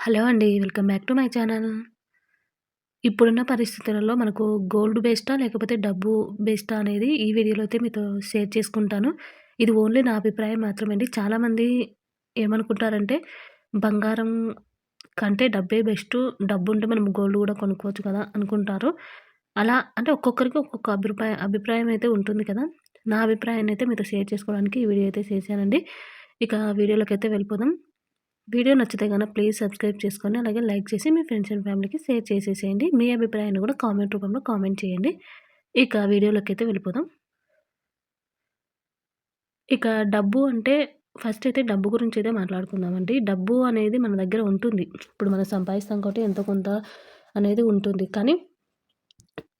Hello అండి. Welcome back to my channel. ఇప్పుడున్న పరిస్థితులలో మనకు గోల్డ్ బేస్టా లేకపోతే డబ్బు బేస్డా అనేది ఈ వీడియోలో అయితే మీతో షేర్ చేసుకుంటాను. ఇది ఓన్లీ నా అభిప్రాయం మాత్రమే అండి. చాలామంది ఏమనుకుంటారంటే బంగారం కంటే డబ్బే బెస్టు. డబ్బుంటే మనం గోల్డ్ కూడా కొనుక్కోవచ్చు కదా అనుకుంటారు. అలా అంటే ఒక్కొక్కరికి ఒక్కొక్క అభిప్రాయం అభిప్రాయం అయితే ఉంటుంది కదా! నా అభిప్రాయాన్ని అయితే మీతో షేర్ చేసుకోవడానికి ఈ వీడియో అయితే చేశానండి. ఇక వీడియోలోకి అయితే వెళ్ళిపోదాం. వీడియో నచ్చితే కనుక ప్లీజ్ సబ్స్క్రైబ్ చేసుకొని అలాగే లైక్ చేసి మీ ఫ్రెండ్స్ అండ్ ఫ్యామిలీకి షేర్ చేసేసేయండి. మీ అభిప్రాయాన్ని కూడా కామెంట్ రూపంలో కామెంట్ చేయండి. ఇక వీడియోలోకి అయితే వెళ్ళిపోదాం. ఇక డబ్బు అంటే ఫస్ట్ అయితే డబ్బు గురించి అయితే మాట్లాడుకుందామండి. డబ్బు అనేది మన దగ్గర ఉంటుంది. ఇప్పుడు మనం సంపాదిస్తాం కాబట్టి ఎంతో కొంత అనేది ఉంటుంది. కానీ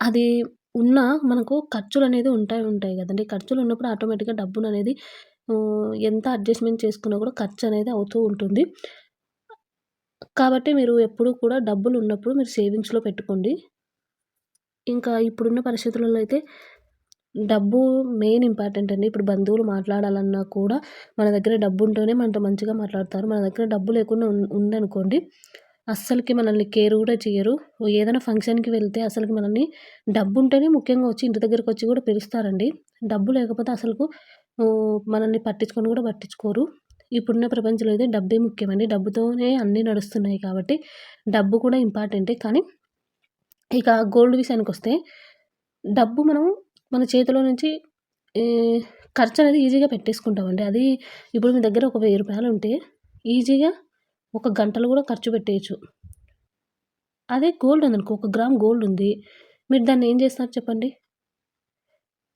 అది ఉన్న మనకు ఖర్చులు అనేది ఉంటాయి ఉంటాయి కదండి. ఖర్చులు ఉన్నప్పుడు ఆటోమేటిక్గా డబ్బును అనేది ఎంత అడ్జస్ట్మెంట్ చేసుకున్నా కూడా ఖర్చు అనేది అవుతూ ఉంటుంది. కాబట్టి మీరు ఎప్పుడూ కూడా డబ్బులు ఉన్నప్పుడు మీరు సేవింగ్స్లో పెట్టుకోండి. ఇంకా ఇప్పుడున్న పరిస్థితులలో అయితే డబ్బు మెయిన్ ఇంపార్టెంట్ అండి. ఇప్పుడు బంధువులు మాట్లాడాలన్నా కూడా మన దగ్గర డబ్బు ఉంటేనే మనతో మంచిగా మాట్లాడతారు. మన దగ్గర డబ్బు లేకుండా ఉందనుకోండి అస్సలకి మనల్ని కేర్ కూడా చేయరు. ఏదైనా ఫంక్షన్కి వెళ్తే అసలుకి మనల్ని డబ్బు ఉంటేనే ముఖ్యంగా వచ్చి ఇంటి దగ్గరకు వచ్చి కూడా పిలుస్తారండి. డబ్బు లేకపోతే అసలుకు మనల్ని పట్టించుకొని కూడా పట్టించుకోరు. ఇప్పుడున్న ప్రపంచంలో అయితే డబ్బే ముఖ్యమండి. డబ్బుతోనే అన్నీ నడుస్తున్నాయి కాబట్టి డబ్బు కూడా ఇంపార్టెంటే. కానీ ఇక గోల్డ్ విషయానికి వస్తే డబ్బు మనం మన చేతిలో నుంచి ఖర్చు అనేది ఈజీగా పెట్టేసుకుంటామండి. అది ఇప్పుడు మీ దగ్గర ఒక వెయ్యి రూపాయలు ఉంటే ఈజీగా ఒక గంటలో కూడా ఖర్చు పెట్టేయచ్చు. అదే గోల్డ్ ఉందనుకో ఒక గ్రామ్ గోల్డ్ ఉంది. మీరు దాన్ని ఏం చేస్తారు చెప్పండి?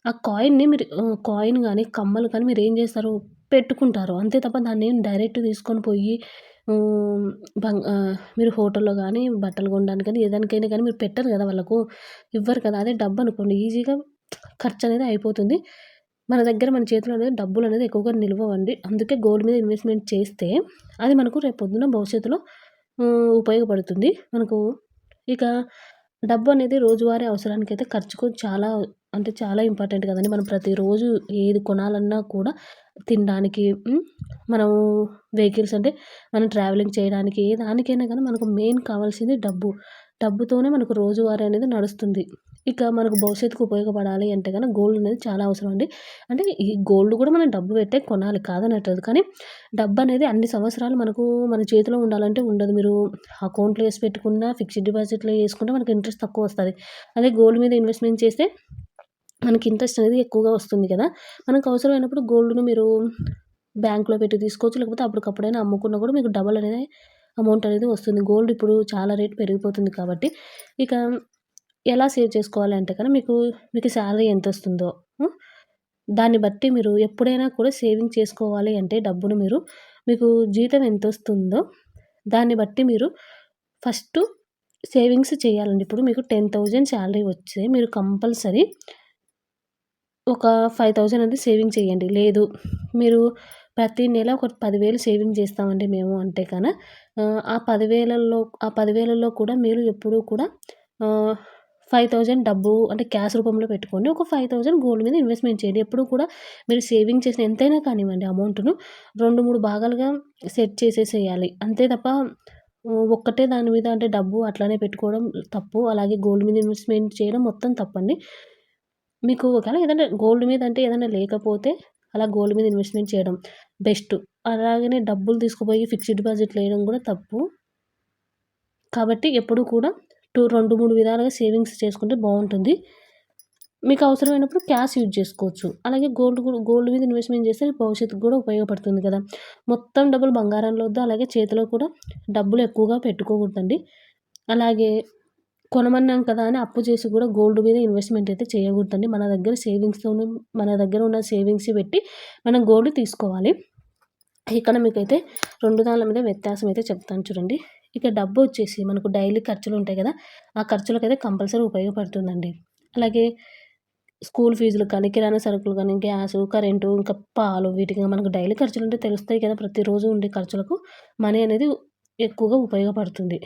ఆ కాయిన్‌ని మీరు కాయిన్ కానీ కమ్మలు కానీ మీరు ఏం చేస్తారు? పెట్టుకుంటారు. అంతే తప్ప దాన్ని డైరెక్ట్ తీసుకొని పోయి మీరు హోటల్‌లో కానీ బట్టలు కొనడానికి కానీ ఏదానికైనా కానీ మీరు పెట్టరు కదా! వాళ్ళకు. ఇవ్వరు కదా! అదే డబ్బు అనుకోండి ఈజీగా ఖర్చు అనేది అయిపోతుంది. మన దగ్గర మన చేతిలో అనేది డబ్బులు అనేది ఎక్కువగా నిల్వవండి అందుకే గోల్డ్ మీద ఇన్వెస్ట్‌మెంట్ చేస్తే అది మనకు రేపు పొద్దున్న భవిష్యత్తులో ఉపయోగపడుతుంది. మనకు ఇక డబ్బు అనేది రోజువారీ అవసరానికి అయితే ఖర్చుకు చాలా అంటే చాలా ఇంపార్టెంట్ కదండి. మనం ప్రతిరోజు ఏది కొనాలన్నా కూడా తినడానికి మనము వెహికల్స్ అంటే మనం ట్రావెలింగ్ చేయడానికి ఏ దానికైనా కానీ మనకు మెయిన్ కావాల్సింది డబ్బు. డబ్బుతోనే మనకు రోజువారీ అనేది నడుస్తుంది. ఇక మనకు భవిష్యత్తుకు ఉపయోగపడాలి అంటే కనుక గోల్డ్ అనేది చాలా అవసరం అండి. అంటే ఈ గోల్డ్ కూడా మనం డబ్బు పెట్టే కొనాలి కాదనట్లేదు. కానీ డబ్బు అనేది అన్ని సంవత్సరాలు మనకు మన చేతిలో ఉండాలంటే ఉండదు. మీరు అకౌంట్లో వేసి పెట్టుకున్న ఫిక్స్డ్ డిపాజిట్లో వేసుకుంటే మనకి ఇంట్రెస్ట్ తక్కువ వస్తుంది. అదే గోల్డ్ మీద ఇన్వెస్ట్మెంట్ చేస్తే మనకి ఇంట్రెస్ట్ అనేది ఎక్కువగా వస్తుంది కదా. మనకు అవసరమైనప్పుడు గోల్డ్ను మీరు బ్యాంక్లో పెట్టి తీసుకోవచ్చు. లేకపోతే అప్పటికప్పుడైనా అమ్ముకున్నా కూడా మీకు డబల్ అనేది అమౌంట్ అనేది వస్తుంది. గోల్డ్ ఇప్పుడు చాలా రేట్ పెరిగిపోతుంది కాబట్టి ఇక ఎలా సేవ్ చేసుకోవాలంటే కనుక మీకు మీకు శాలరీ ఎంత వస్తుందో దాన్ని బట్టి మీరు ఎప్పుడైనా కూడా సేవింగ్ చేసుకోవాలి అంటే డబ్బును మీరు మీకు జీతం ఎంత వస్తుందో దాన్ని బట్టి మీరు ఫస్ట్ సేవింగ్స్ చేయాలండి. ఇప్పుడు మీకు టెన్ థౌజండ్ శాలరీ వచ్చే మీరు కంపల్సరీ ఒక ఫైవ్ థౌజండ్ అనేది సేవింగ్ చేయండి. లేదు మీరు ప్రతి నెల ఒక పదివేలు సేవింగ్ చేస్తామండి మేము అంటే కన ఆ పదివేలలో ఆ పదివేలలో కూడా మీరు ఎప్పుడూ కూడా ఫైవ్ థౌజండ్ డబ్బు అంటే క్యాష్ రూపంలో పెట్టుకొని ఒక ఫైవ్ థౌజండ్ గోల్డ్ మీద ఇన్వెస్ట్మెంట్ చేయండి. ఎప్పుడు కూడా మీరు సేవింగ్ చేసిన ఎంతైనా కానివ్వండి అమౌంట్ను రెండు మూడు భాగాలుగా సెట్ చేసేసేయాలి. అంతే తప్ప ఒక్కటే దాని మీద అంటే డబ్బు అట్లానే పెట్టుకోవడం తప్పు. అలాగే గోల్డ్ మీద ఇన్వెస్ట్మెంట్ చేయడం మొత్తం తప్పండి. మీకు ఒకవేళ ఏదైనా గోల్డ్ మీద అంటే ఏదైనా లేకపోతే అలా గోల్డ్ మీద ఇన్వెస్ట్మెంట్ చేయడం బెస్ట్. అలాగనే డబ్బులు తీసుకుపోయి ఫిక్స్డ్ డిపాజిట్లు వేయడం కూడా తప్పు. కాబట్టి ఎప్పుడు కూడా టూ రెండు మూడు విధాలుగా సేవింగ్స్ చేసుకుంటే బాగుంటుంది. మీకు అవసరమైనప్పుడు క్యాష్ యూజ్ చేసుకోవచ్చు. అలాగే గోల్డ్ గోల్డ్ మీద ఇన్వెస్ట్మెంట్ చేస్తే భవిష్యత్తుకు కూడా ఉపయోగపడుతుంది కదా. మొత్తం డబ్బులు బంగారంలో వద్దు అలాగే చేతిలో కూడా డబ్బులు ఎక్కువగా పెట్టుకోకూడదండి. అలాగే కొనమన్నాం కదా అని అప్పు చేసి కూడా గోల్డ్ మీద ఇన్వెస్ట్మెంట్ అయితే చేయకూడదండి. మన దగ్గర సేవింగ్స్తో మన దగ్గర ఉన్న సేవింగ్స్ పెట్టి మనం గోల్డ్ తీసుకోవాలి. ఇక్కడ మీకైతే రెండు దానిల మీద వ్యత్యాసం అయితే చెప్తాను చూడండి. ఇక డబ్బు వచ్చేసి మనకు డైలీ ఖర్చులు ఉంటాయి కదా ఆ ఖర్చులకైతే కంపల్సరీ ఉపయోగపడుతుందండి. అలాగే స్కూల్ ఫీజులు కానీ కిరాణా సరుకులు కానీ గ్యాస్ కరెంటు ఇంకా పాలు వీటికి మనకు డైలీ ఖర్చులు అంటే తెలుస్తాయి కదా ప్రతిరోజు ఉండే ఖర్చులకు మనీ అనేది ఎక్కువగా ఉపయోగపడుతుంది.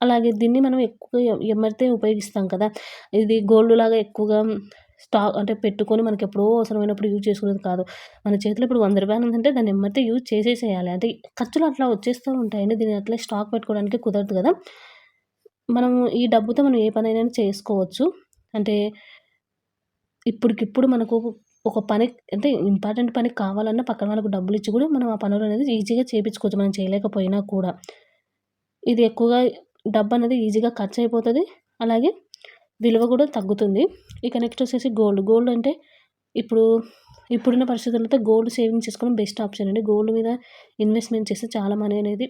అలాగే దీన్ని మనం ఎక్కువగా ఎమ్మరితే ఉపయోగిస్తాం కదా ఇది గోల్డ్ లాగా ఎక్కువగా స్టాక్ అంటే పెట్టుకొని మనకి ఎప్పుడో అవసరమైనప్పుడు యూజ్ చేసుకునేది కాదు. మన చేతిలో ఇప్పుడు వంద రూపాయలు ఉందంటే దాన్ని ఎమ్మటే యూజ్ చేసేసేయాలి. అంటే ఖర్చులు అట్లా వచ్చేస్తూ ఉంటాయండి. దీన్ని అట్లా స్టాక్ పెట్టుకోవడానికి కుదరదు కదా. మనం ఈ డబ్బుతో మనం ఏ పనైనా చేసుకోవచ్చు. అంటే ఇప్పటికిప్పుడు మనకు ఒక పని అంటే ఇంపార్టెంట్ పని కావాలన్నా పక్కన వాళ్ళకు డబ్బులు ఇచ్చి కూడా మనం ఆ పనులు అనేది ఈజీగా చేయించుకోవచ్చు మనం చేయలేకపోయినా కూడా. ఇది ఎక్కువగా డబ్బు అనేది ఈజీగా ఖర్చు అయిపోతుంది. అలాగే విలువ కూడా తగ్గుతుంది. ఇక నెక్స్ట్ వచ్చేసి గోల్డ్ గోల్డ్ అంటే ఇప్పుడు ఇప్పుడున్న పరిస్థితులతో గోల్డ్ సేవింగ్ చేసుకోవడం బెస్ట్ ఆప్షన్ అండి. గోల్డ్ మీద ఇన్వెస్ట్మెంట్ చేస్తే చాలా మనీ అనేది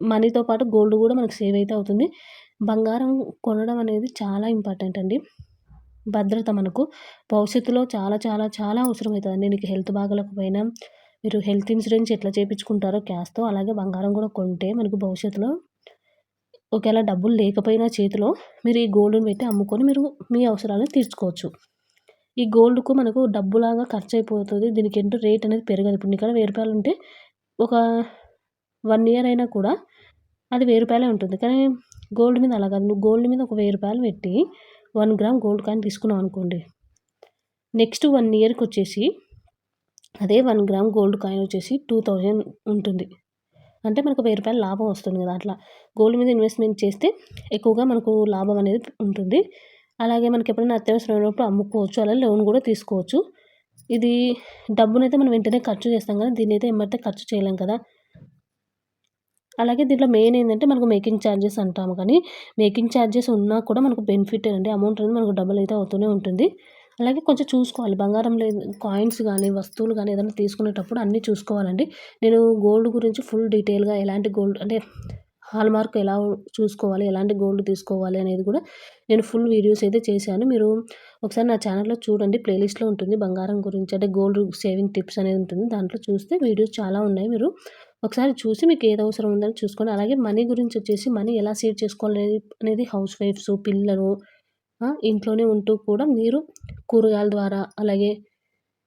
మనీతో పాటు గోల్డ్ కూడా మనకు సేవ్ అయితే అవుతుంది. బంగారం కొనడం అనేది చాలా ఇంపార్టెంట్ అండి. భద్రత మనకు భవిష్యత్తులో చాలా చాలా చాలా అవసరం అవుతుందండి నీకు హెల్త్ బాగలేకపోయినా మీరు హెల్త్ ఇన్సూరెన్స్ ఎట్లా చేయించుకుంటారో క్యాష్తో అలాగే బంగారం కూడా కొంటే మనకు భవిష్యత్తులో ఒకవేళ డబ్బులు లేకపోయినా చేతిలో మీరు ఈ గోల్డ్ని పెట్టి అమ్ముకొని మీరు మీ అవసరాలను తీర్చుకోవచ్చు. ఈ గోల్డ్కు మనకు డబ్బులాగా ఖర్చు అయిపోతుంది దీనికి ఏంటో రేట్ అనేది పెరగదు. ఇప్పుడు ఇక్కడ వెయ్యి రూపాయలు ఉంటే ఒక వన్ ఇయర్ అయినా కూడా అది వెయ్యి రూపాయలే ఉంటుంది. కానీ గోల్డ్ మీద అలా కాదు. నువ్వు గోల్డ్ మీద ఒక వెయ్యి రూపాయలు పెట్టి వన్ గ్రామ్ గోల్డ్ కాయిన్ తీసుకున్నావు అనుకోండి. నెక్స్ట్ వన్ ఇయర్కి వచ్చేసి అదే వన్ గ్రామ్ గోల్డ్ కాయిన్ వచ్చేసి టూ థౌజండ్ ఉంటుంది. అంటే మనకు వెయ్యి రూపాయలు లాభం వస్తుంది కదా అట్లా. గోల్డ్ మీద ఇన్వెస్ట్మెంట్ చేస్తే ఎక్కువగా మనకు లాభం అనేది ఉంటుంది. అలాగే మనకి ఎప్పుడైనా అత్యవసరం అయినప్పుడు అమ్ముకోవచ్చు అలా లోన్ కూడా తీసుకోవచ్చు. ఇది డబ్బునైతే మనం వెంటనే ఖర్చు చేస్తాం కదా దీన్ని అయితే ఏమైతే ఖర్చు చేయలేం కదా. అలాగే దీంట్లో మెయిన్ ఏంటంటే మనకు మేకింగ్ ఛార్జెస్ అంటాము కానీ మేకింగ్ ఛార్జెస్ ఉన్నా కూడా మనకు బెనిఫిట్ అండి. అమౌంట్ అనేది మనకు డబుల్ అయితే అవుతూనే ఉంటుంది. అలాగే కొంచెం చూసుకోవాలి. బంగారం లేదు కాయిన్స్ కానీ వస్తువులు కానీ ఏదైనా తీసుకునేటప్పుడు అన్నీ చూసుకోవాలండి. నేను గోల్డ్ గురించి ఫుల్ డీటెయిల్గా ఎలాంటి గోల్డ్ అంటే హాల్ మార్క్ ఎలా చూసుకోవాలి ఎలాంటి గోల్డ్ తీసుకోవాలి అనేది కూడా నేను ఫుల్ వీడియోస్ అయితే చేశాను. మీరు ఒకసారి నా ఛానల్లో చూడండి. ప్లేలిస్ట్లో ఉంటుంది బంగారం గురించి అంటే గోల్డ్ సేవింగ్ టిప్స్ అనేది ఉంటుంది. దాంట్లో చూస్తే వీడియోస్ చాలా ఉన్నాయి. మీరు ఒకసారి చూసి మీకు ఏది అవసరం ఉందని చూసుకోండి. అలాగే మనీ గురించి వచ్చేసి మనీ ఎలా సేవ్ చేసుకోవాలి అనేది హౌస్ వైఫ్స్ పిల్లలు ఇంట్లోనే ఉంటూ కూడా మీరు కూరగాయల ద్వారా అలాగే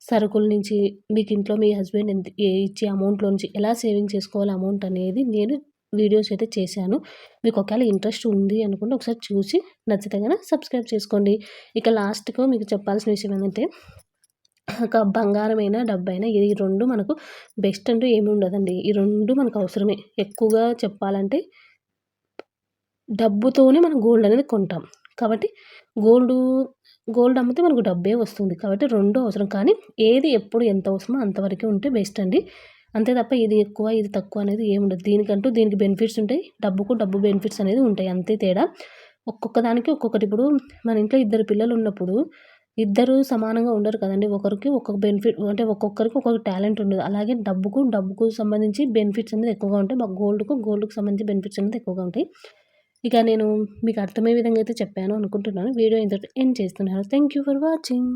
సరుకుల నుంచి మీకు ఇంట్లో మీ హస్బెండ్ ఎంత ఇచ్చే అమౌంట్లో నుంచి ఎలా సేవింగ్ చేసుకోవాలి అమౌంట్ అనేది నేను వీడియోస్ అయితే చేశాను. మీకు ఒకవేళ ఇంట్రెస్ట్ ఉంది అనుకుంటే ఒకసారి చూసి నచ్చితే కనుక సబ్స్క్రైబ్ చేసుకోండి. ఇక లాస్ట్కు మీకు చెప్పాల్సిన విషయం ఏంటంటే ఒక బంగారమైన డబ్బైనా ఇది రెండు మనకు బెస్ట్ అంటూ ఏమి ఉండదండి. ఈ రెండు మనకు అవసరమే. ఎక్కువగా చెప్పాలంటే డబ్బుతోనే మనం గోల్డ్ అనేది కొంటాం. కాబట్టి గోల్డ్ గోల్డ్ అమ్మితే మనకు డబ్బే వస్తుంది. కాబట్టి రెండు అవసరం. కానీ ఏది ఎప్పుడు ఎంత అవసరమో అంతవరకు ఉంటే బెస్ట్ అండి. అంతే తప్ప ఇది ఎక్కువ ఇది తక్కువ అనేది ఏముండదు దీనికంటూ దీనికి బెనిఫిట్స్ ఉంటాయి. డబ్బుకు డబ్బు బెనిఫిట్స్ అనేది ఉంటాయి. అంతే తేడా. ఒక్కొక్క దానికి ఒక్కొక్కటి. ఇప్పుడు మన ఇంట్లో ఇద్దరు పిల్లలు ఉన్నప్పుడు ఇద్దరు సమానంగా ఉండరు కదండి. ఒకరికి ఒక్కొక్క బెనిఫిట్ అంటే ఒక్కొక్కరికి ఒక్కొక్క టాలెంట్ ఉండదు. అలాగే డబ్బుకు డబ్బుకు సంబంధించి బెనిఫిట్స్ అనేది ఎక్కువగా ఉంటాయి. గోల్డ్కు గోల్డ్కు సంబంధించి బెనిఫిట్స్ అనేది ఎక్కువగా ఉంటాయి. ఇక నేను మీకు అర్థమయ్యే విధంగా అయితే చెప్పాను అనుకుంటున్నాను. వీడియో ఇంత ఎండ్ చేస్తున్నాను. Thank you for watching